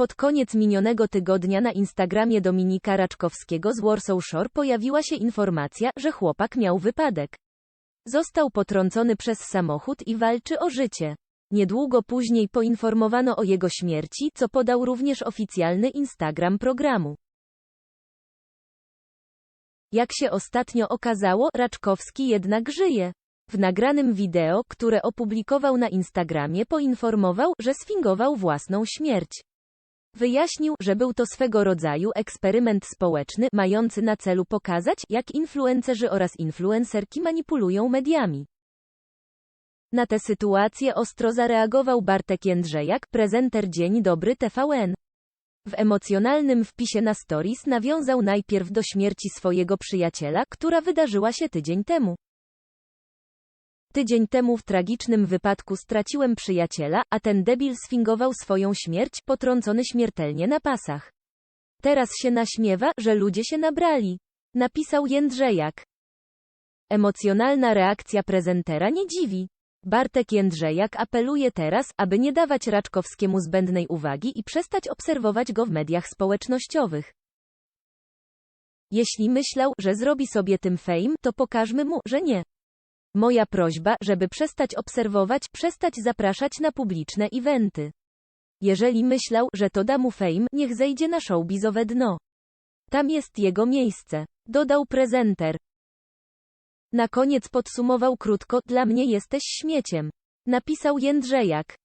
Pod koniec minionego tygodnia na Instagramie Dominika Raczkowskiego z Warsaw Shore pojawiła się informacja, że chłopak miał wypadek. Został potrącony przez samochód i walczy o życie. Niedługo później poinformowano o jego śmierci, co podał również oficjalny Instagram programu. Jak się ostatnio okazało, Raczkowski jednak żyje. W nagranym wideo, które opublikował na Instagramie poinformował, że sfingował własną śmierć. Wyjaśnił, że był to swego rodzaju eksperyment społeczny, mający na celu pokazać, jak influencerzy oraz influencerki manipulują mediami. Na tę sytuację ostro zareagował Bartek Jędrzejak, prezenter Dzień Dobry TVN. W emocjonalnym wpisie na stories nawiązał najpierw do śmierci swojego przyjaciela, która wydarzyła się tydzień temu. Tydzień temu w tragicznym wypadku straciłem przyjaciela, a ten debil sfingował swoją śmierć, potrącony śmiertelnie na pasach. Teraz się naśmiewa, że ludzie się nabrali. Napisał Jędrzejak. Emocjonalna reakcja prezentera nie dziwi. Bartek Jędrzejak apeluje teraz, aby nie dawać Raczkowskiemu zbędnej uwagi i przestać obserwować go w mediach społecznościowych. Jeśli myślał, że zrobi sobie tym fame, to pokażmy mu, że nie. Moja prośba, żeby przestać obserwować, przestać zapraszać na publiczne eventy. Jeżeli myślał, że to da mu fame, niech zejdzie na showbizowe dno. Tam jest jego miejsce. Dodał prezenter. Na koniec podsumował krótko, dla mnie jesteś śmieciem. Napisał Jędrzejak.